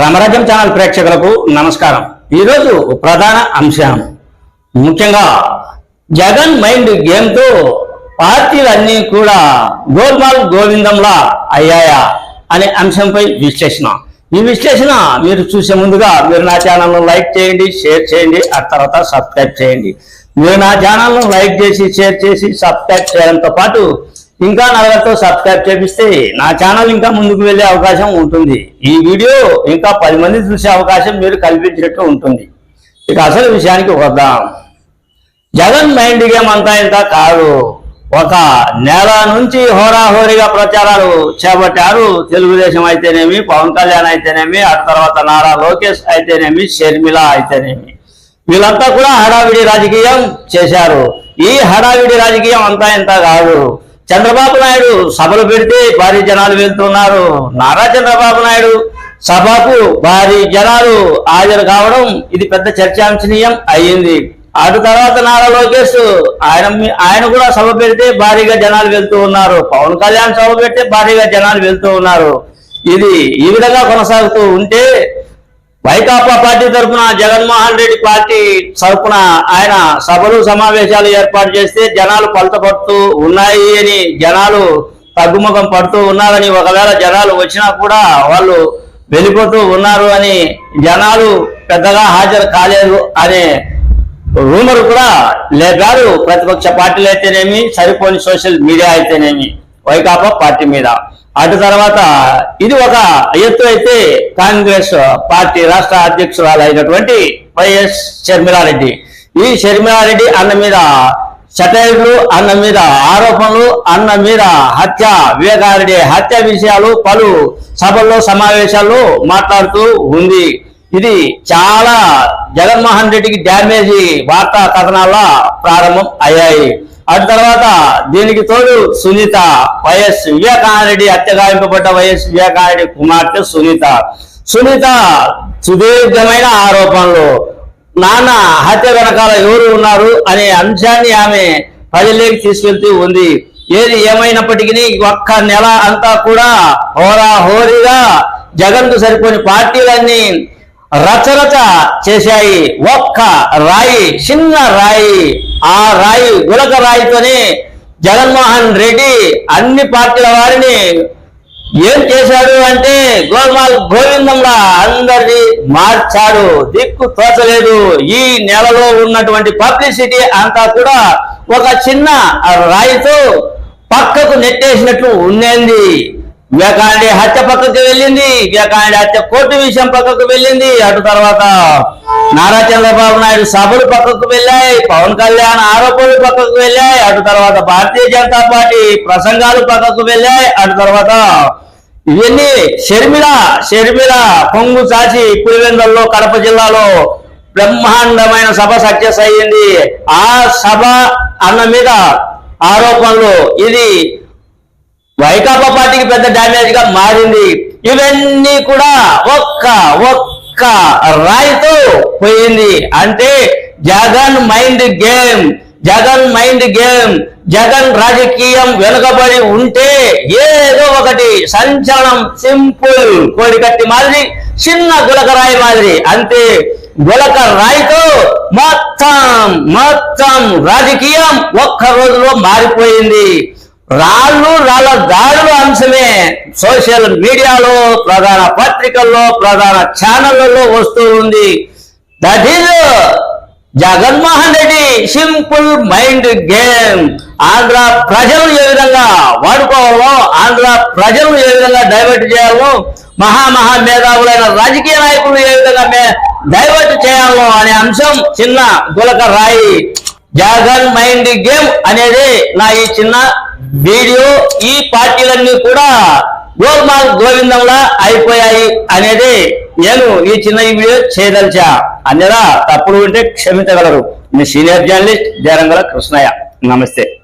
Ramarajam channel ప్రేక్షకులకు నమస్కారం. ఈరోజు ప్రధాన అంశం. ముఖ్యంగా జగన్ మైండ్ గేమ్తో పార్టీలన్నీ కూడా గోల్మాల్ గోవిందంలా అయ్యాయా అనే అంశంపై విశ్లేషణ. ఈ విశ్లేషణ మీరు చూసే ముందుగా మీరు నా ఛానల్ను లైక్ చేయండి షేర్ చేయండి ఆ తర్వాత సబ్స్క్రైబ్ చేయండి. మీరు నా ఛానల్ను లైక్ చేసి షేర్ చేసి సబ్స్క్రైబ్ చేయడంతో పాటు ఇంకా నలుగురితో సబ్స్క్రైబ్ చేపిస్తే నా ఛానల్ ఇంకా ముందుకు వెళ్ళే అవకాశం ఉంటుంది. ఈ వీడియో ఇంకా పది మంది చూసే అవకాశం మీరు కల్పించినట్టు ఉంటుంది. ఇక అసలు విషయానికి వద్దాం. జగన్ మైండ్ గేమ్ అంతా ఇంత కాదు. ఒక నెల నుంచి హోరాహోరీగా ప్రచారాలు చేపట్టారు. తెలుగుదేశం అయితేనేమి పవన్ కళ్యాణ్ అయితేనేమి ఆ తర్వాత నారా లోకేష్ అయితేనేమి షర్మిల అయితేనేమి. వీళ్ళంతా కూడా హడావిడి రాజకీయం చేశారు. ఈ హడావిడి రాజకీయం అంతా ఇంత కాదు. చంద్రబాబు నాయుడు సభలు పెడితే భారీ జనాలు వెళ్తున్నారు. నారా చంద్రబాబు నాయుడు సభకు భారీ జనాలు హాజరు కావడం ఇది పెద్ద చర్చాంశనీయం అయ్యింది. అటు తర్వాత నారా లోకేష్ ఆయన ఆయన కూడా సభ పెడితే భారీగా జనాలు వెళ్తూ ఉన్నారు. పవన్ కళ్యాణ్ సభ పెడితే భారీగా జనాలు వెళ్తూ ఉన్నారు. ఇది ఈ విధంగా కొనసాగుతూ ఉంటే వైకాపా పార్టీ తరఫున జగన్మోహన్ రెడ్డి పార్టీ తరఫున ఆయన సభలు సమావేశాలు ఏర్పాటు చేస్తే జనాలు పలతపడుతూ ఉన్నాయి అని జనాలు తగ్గుముఖం పడుతూ ఉన్నారని ఒకవేళ జనాలు వచ్చినా కూడా వాళ్ళు వెళ్ళిపోతూ ఉన్నారు అని జనాలు పెద్దగా హాజరు కాలేదు అనే రూమర్ కూడా లేపారు. ప్రతిపక్ష పార్టీలు అయితేనేమి సరిపోని సోషల్ మీడియా అయితేనేమి. వైకాపా పార్టీ మీద. అటు తర్వాత ఇది ఒక ఎత్తు అయితే కాంగ్రెస్ పార్టీ రాష్ట్ర అధ్యక్షురాలు అయినటువంటి వైఎస్ షర్మిలారెడ్డి. ఈ షర్మిలారెడ్డి అన్న మీద సెటైర్లు అన్న మీద ఆరోపణలు అన్న మీద హత్య వివేకారెడ్డి హత్య విషయాలు పలు సభల్లో సమావేశాల్లో మాట్లాడుతూ ఉంది. ఇది చాలా జగన్మోహన్ రెడ్డికి డ్యామేజీ వార్తా కథనాల ప్రారంభం అయ్యాయి. అటు తర్వాత దీనికి తోడు సునీత వైఎస్ వివేకానందరెడ్డి హత్య గావింపబడ్డ వైఎస్ వివేకానందరెడ్డి కుమార్తె సునీత. సునీత సుదీర్ఘమైన ఆరోపణలు. నాన్న హత్య వెనకాల ఎవరు ఉన్నారు అనే అంశాన్ని ఆమె ప్రజల్లోకి తీసుకెళ్తూ ఉంది. ఏది ఏమైనప్పటికీ ఒక్క నెల అంతా కూడా హోరా హోరీగా జగన్ సరిపోని పార్టీలన్నీ రచరచ చేశాయి. ఒక్క రాయి చిన్న రాయి. ఆ రాయి గులక రాయితోనే జగన్మోహన్ రెడ్డి అన్ని పార్టీల వారిని ఏం చేశాడు అంటే గోల్మాల్ గోవిందంలా అందరినీ మార్చాడు. దిక్కు తోచలేదు. ఈ నెలలో ఉన్నటువంటి పబ్లిసిటీ అంతా కూడా ఒక చిన్న రాయితో పక్కకు నెట్టేసినట్లు ఉండేది వివేకానంద హత్య పక్కకు వెళ్ళింది. వివేకానంద హత్య కోర్టు విషయం పక్కకు వెళ్ళింది. అటు తర్వాత నారా చంద్రబాబు నాయుడు సభలు పక్కకు వెళ్ళాయి. పవన్ కళ్యాణ్ ఆరోపణలు పక్కకు వెళ్ళాయి. అటు తర్వాత భారతీయ జనతా పార్టీ ప్రసంగాలు పక్కకు వెళ్ళాయి. అటు తర్వాత ఇవన్నీ షర్మిల షర్మిల కొంగు చాచి పులివెందల్లో కడప జిల్లాలో బ్రహ్మాండమైన సభ సక్సెస్ అయ్యింది. ఆ సభ అన్న మీద ఆరోపణలు. ఇది వైకాపా పార్టీకి పెద్ద డ్యామేజ్గా మారింది. ఇవన్నీ కూడా ఒక్క ఒక్క రాయితో పోయింది. అంటే Jagan mind game Jagan mind game Jagan రాజకీయం వెనుకబడి ఉంటే ఏదో ఒకటి సంచలనం సింపుల్ కోడికట్టి మాదిరి చిన్న గులక రాయి మాదిరి. అంతే గులక రాయితో మొత్తం మొత్తం రాజకీయం ఒక్క రోజులో మారిపోయింది. రాళ్ళు రాళ్ళ దారుల అంశమే సోషల్ మీడియాలో ప్రధాన పత్రికల్లో ప్రధాన ఛానళ్ళలో వస్తూ ఉంది. That is Jaganmohan Reddy simple mind game. Andhra ప్రజలు ఏ విధంగా వాడుకోవాలో ఆంధ్ర ప్రజలను ఏ విధంగా డైవర్ట్ చేయాలో మహా మహా మేధావులైన రాజకీయ నాయకులు ఏ విధంగా మే- డైవర్ట్ చేయాలో అనే అంశం చిన్న గులక రాయి జగన్ మైండ్ గేమ్ అనేది నా ఈ చిన్న వీడియో ఈ పార్టీలన్నీ కూడా గోల్మాల్ గోవిందంలా అయిపోయాయి అనేది నేను ఈ చిన్న ఈ వీడియో చేయదలిచా. అన్నదా తప్పుడు ఉంటే క్షమించగలరు. మీ సీనియర్ జర్నలిస్ట్ జరంగల కృష్ణయ్య. నమస్తే.